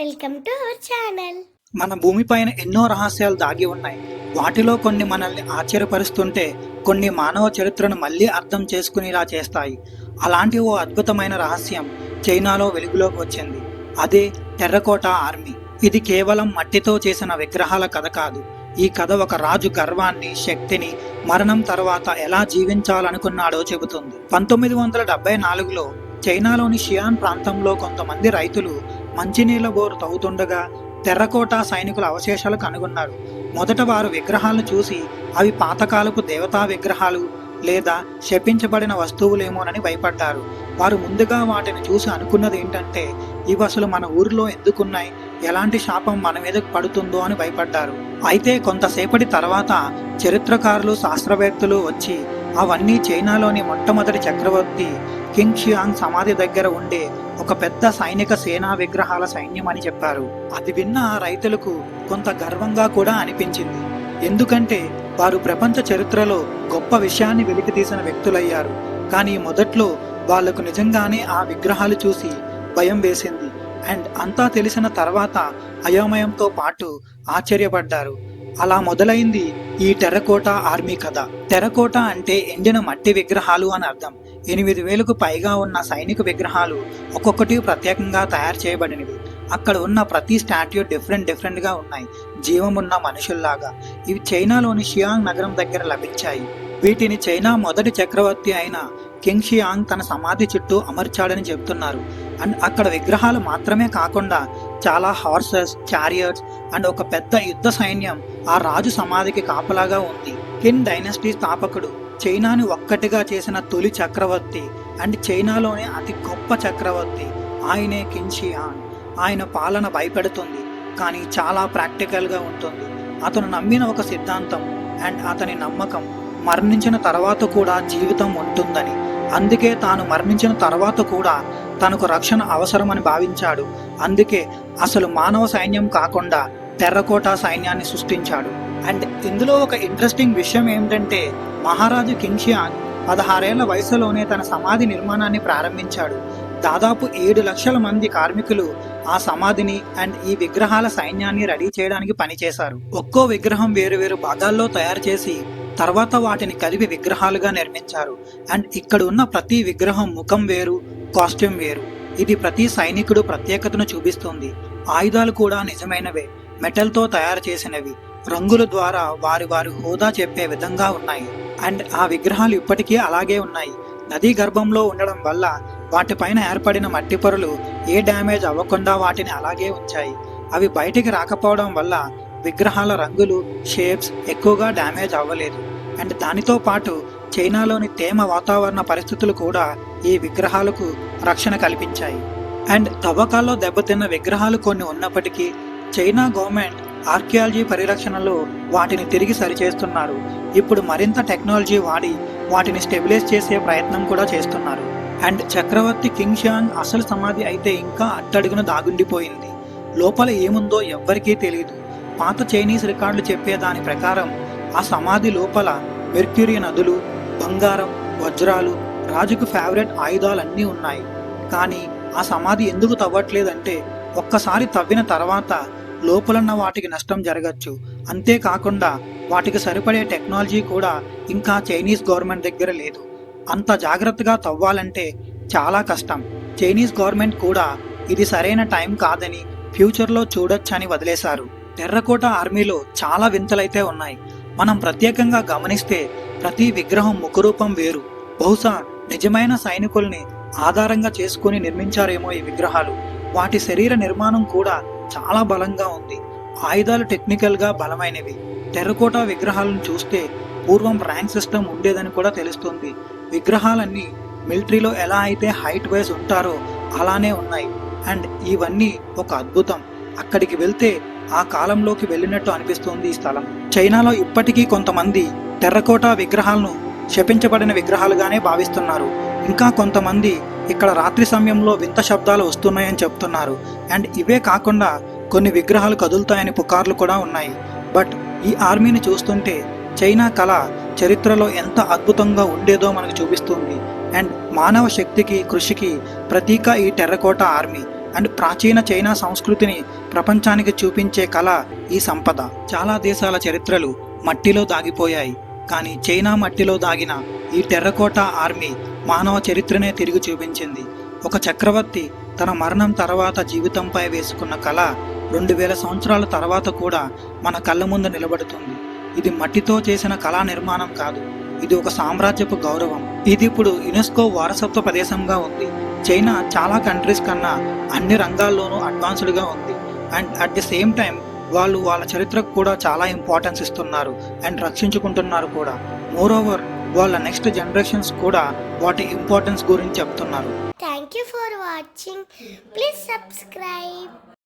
Welcome to our channel. మన భూమిపైన ఎన్నో రహస్యాలు దాగి ఉన్నాయి. వాటిలో కొన్ని మనల్ని ఆశ్చర్యపరుస్తుంటే కొన్ని మానవ చరిత్రను మళ్ళీ అర్థం చేసుకునేలా చేస్తాయి. అలాంటి ఓ అద్భుతమైన రహస్యం చైనాలో వెలుగులోకి వచ్చింది. అదే టెర్రకోటా ఆర్మీ. ఇది కేవలం మట్టితో చేసిన విగ్రహాల కథ కాదు. ఈ కథ ఒక రాజు గర్వాన్ని శక్తిని మరణం తర్వాత ఎలా జీవించాలనుకున్నాడో చెబుతుంది. పంతొమ్మిది వందల డెబ్బై నాలుగులో చైనాలోని షియాన్ ప్రాంతంలో కొంతమంది రైతులు మంచినీళ్ళ బోరు తవ్వుతుండగా తెర్రకోట సైనికుల అవశేషాలు కనుగొన్నారు. మొదట వారు విగ్రహాలను చూసి అవి పాతకాలపు దేవతా విగ్రహాలు లేదా శపించబడిన వస్తువులేమోనని భయపడ్డారు. వారు ముందుగా వాటిని చూసి అనుకున్నది ఏంటంటే ఇవి అసలు మన ఊరిలో ఎందుకున్నాయి? ఎలాంటి శాపం మన మీదకు పడుతుందో అని భయపడ్డారు. అయితే కొంతసేపటి తర్వాత చరిత్రకారులు శాస్త్రవేత్తలు వచ్చి అవన్నీ చైనాలోని మొట్టమొదటి చక్రవర్తి కింగ్ షియాంగ్ సమాధి దగ్గర ఉండే ఒక పెద్ద సైనిక సేనా విగ్రహాల సైన్యం అని చెప్పారు. అది విన్న రైతులకు కొంత గర్వంగా కూడా అనిపించింది. ఎందుకంటే వారు ప్రపంచ చరిత్రలో గొప్ప విషయాన్ని వెలికితీసిన వ్యక్తులయ్యారు. కానీ మొదట్లో వాళ్ళకు నిజంగానే ఆ విగ్రహాలు చూసి భయం వేసింది. అండ్ అంతా తెలిసిన తర్వాత అయోమయంతో పాటు ఆశ్చర్యపడ్డారు. అలా మొదలైంది ఈ టెర్రకోట ఆర్మీ కథ. టెర్రకోట అంటే ఎండిన మట్టి విగ్రహాలు అని అర్థం. ఎనిమిది వేలకు పైగా ఉన్న సైనిక విగ్రహాలు ఒక్కొక్కటి ప్రత్యేకంగా తయారు చేయబడినవి. అక్కడ ఉన్న ప్రతి స్టాట్యూ డిఫరెంట్ డిఫరెంట్గా ఉన్నాయి. ఉన్నాయి జీవమున్న మనుషుల్లాగా. ఇవి చైనాలోని షియాంగ్ నగరం దగ్గర లభించాయి. వీటిని చైనా మొదటి చక్రవర్తి అయిన కింగ్ షియాంగ్ తన సమాధి చుట్టూ అమర్చాడని చెబుతున్నారు. అండ్ అక్కడ విగ్రహాలు మాత్రమే కాకుండా చాలా హార్సెస్ చారియర్స్ అండ్ ఒక పెద్ద యుద్ధ సైన్యం ఆ రాజు సమాధికి కాపలాగా ఉంది. కిన్ డైనస్టీ స్థాపకుడు చైనాని ఒక్కటిగా చేసిన తొలి చక్రవర్తి అండ్ చైనాలోనే అతి గొప్ప చక్రవర్తి ఆయనే కిన్షియాన్ ఆయన పాలన భయపెడుతుంది కానీ చాలా ప్రాక్టికల్గా ఉంటుంది. అతను నమ్మిన ఒక సిద్ధాంతం అండ్ అతని నమ్మకం మరణించిన తర్వాత కూడా జీవితం ఉంటుందని. అందుకే తాను మరణించిన తర్వాత కూడా తనకు రక్షణ అవసరమని భావించాడు. అందుకే అసలు మానవ సైన్యం కాకుండా టెర్రకోటా సైన్యాన్ని సృష్టించాడు. అండ్ ఇందులో ఒక ఇంట్రెస్టింగ్ విషయం ఏమిటంటే మహారాజు కింగ్షియాన్ పదహారేళ్ళ వయసులోనే తన సమాధి నిర్మాణాన్ని ప్రారంభించాడు. దాదాపు ఏడు లక్షల మంది కార్మికులు ఆ సమాధిని అండ్ ఈ విగ్రహాల సైన్యాన్ని రెడీ చేయడానికి పనిచేశారు. ఒక్కో విగ్రహం వేరు వేరు భాగాల్లో తయారు చేసి తర్వాత వాటిని కలిపి విగ్రహాలుగా నిర్మించారు. అండ్ ఇక్కడ ఉన్న ప్రతి విగ్రహం ముఖం వేరు కాస్ట్యూమ్ వేరు. ఇది ప్రతి సైనికుడు ప్రత్యేకతను చూపిస్తుంది. ఆయుధాలు కూడా నిజమైనవే. మెటల్తో తయారు చేసినవి. రంగుల ద్వారా వారి వారి హోదా చెప్పే విధంగా ఉన్నాయి. అండ్ ఆ విగ్రహాలు ఇప్పటికీ అలాగే ఉన్నాయి. నదీ గర్భంలో ఉండడం వల్ల వాటిపైన ఏర్పడిన మట్టి పొరలు ఏ డ్యామేజ్ అవ్వకుండా వాటిని అలాగే ఉంచాయి. అవి బయటికి రాకపోవడం వల్ల విగ్రహాల రంగులు షేప్స్ ఎక్కువగా డ్యామేజ్ అవ్వలేదు. అండ్ దానితో పాటు చైనాలోని తేమ వాతావరణ పరిస్థితులు కూడా ఈ విగ్రహాలకు రక్షణ కల్పించాయి. అండ్ తవ్వకాల్లో దెబ్బతిన్న విగ్రహాలు కొన్ని ఉన్నప్పటికీ చైనా గవర్నమెంట్ ఆర్కియాలజీ పరిరక్షణలో వాటిని తిరిగి సరిచేస్తున్నారు. ఇప్పుడు మరింత టెక్నాలజీ వాడి వాటిని స్టెబిలైజ్ చేసే ప్రయత్నం కూడా చేస్తున్నారు. అండ్ చక్రవర్తి కింగ్ షాంగ్ అసలు సమాధి అయితే ఇంకా అట్టడుగున దాగుండిపోయింది. లోపల ఏముందో ఎవ్వరికీ తెలియదు పాత చైనీస్ రికార్డులు చెప్పే దాని ప్రకారం ఆ సమాధి లోపల మెర్క్యూరీ నదులు బంగారం వజ్రాలు రాజుకు ఫేవరెట్ ఆయుధాలన్నీ ఉన్నాయి. కానీ ఆ సమాధి ఎందుకు తవ్వట్లేదంటే ఒక్కసారి తవ్విన తర్వాత లోపలున్న వాటికి నష్టం జరగచ్చు. అంతేకాకుండా వాటికి సరిపడే టెక్నాలజీ కూడా ఇంకా చైనీస్ గవర్నమెంట్ దగ్గర లేదు. అంత జాగ్రత్తగా తవ్వాలంటే చాలా కష్టం. చైనీస్ గవర్నమెంట్ కూడా ఇది సరైన టైం కాదని ఫ్యూచర్లో చూడొచ్చని వదిలేశారు. టెర్రకోట ఆర్మీలో చాలా వింతలైతే ఉన్నాయి. మనం ప్రత్యేకంగా గమనిస్తే ప్రతి విగ్రహం ముఖరూపం వేరు. బహుశా నిజమైన సైనికుల్ని ఆధారంగా చేసుకుని నిర్మించారేమో ఈ విగ్రహాలు. వాటి శరీర నిర్మాణం కూడా చాలా బలంగా ఉంది. ఆయుధాలు టెక్నికల్గా బలమైనవి. టెర్రకోటా విగ్రహాలను చూస్తే పూర్వం ర్యాంక్ సిస్టమ్ ఉండేదని కూడా తెలుస్తుంది. విగ్రహాలన్నీ మిలిటరీలో ఎలా అయితే హైట్ వైజ్ ఉంటారో అలానే ఉన్నాయి. అండ్ ఇవన్నీ ఒక అద్భుతం. అక్కడికి వెళ్తే ఆ కాలంలోకి వెళ్ళినట్టు అనిపిస్తుంది ఈ స్థలం. చైనాలో ఇప్పటికీ కొంతమంది టెర్రకోటా విగ్రహాలను శపించబడిన విగ్రహాలుగానే భావిస్తున్నారు. ఇంకా కొంతమంది ఇక్కడ రాత్రి సమయంలో వింత శబ్దాలు వస్తున్నాయని చెప్తున్నారు. అండ్ ఇవే కాకుండా కొన్ని విగ్రహాలు కదులుతాయని పుకార్లు కూడా ఉన్నాయి. బట్ ఈ ఆర్మీని చూస్తుంటే చైనా కళ చరిత్రలో ఎంత అద్భుతంగా ఉండేదో మనకు చూపిస్తుంది. అండ్ మానవ శక్తికి కృషికి ప్రతీక ఈ టెర్రకోట ఆర్మీ. అండ్ ప్రాచీన చైనా సంస్కృతిని ప్రపంచానికి చూపించే కళ ఈ సంపద. చాలా దేశాల చరిత్రలు మట్టిలో దాగిపోయాయి. కానీ చైనా మట్టిలో దాగిన ఈ టెర్రకోటా ఆర్మీ మానవ చరిత్రనే తిరిగి చూపించింది. ఒక చక్రవర్తి తన మరణం తర్వాత జీవితంపై వేసుకున్న కళ రెండు వేల సంవత్సరాల తర్వాత కూడా మన కళ్ళ ముందు నిలబడుతుంది. ఇది మట్టితో చేసిన కళా నిర్మాణం కాదు. ఇది ఒక సామ్రాజ్యపు గౌరవం. ఇది ఇప్పుడు యునెస్కో వారసత్వ ప్రదేశంగా ఉంది. చైనా చాలా కంట్రీస్ కన్నా అన్ని రంగాల్లోనూ అడ్వాన్స్డ్గా ఉంది. And at the same time వాళ్ళు వాళ్ళ చరిత్రకు కూడా చాలా ఇంపార్టెన్స్ ఇస్తున్నారు అండ్ రక్షించుకుంటున్నారు కూడా. మోర్ ఓవర్ వాళ్ళ నెక్స్ట్ జనరేషన్స్ కూడా వాటి ఇంపార్టెన్స్ గురించి చెప్తున్నారు. Thank you for watching please subscribe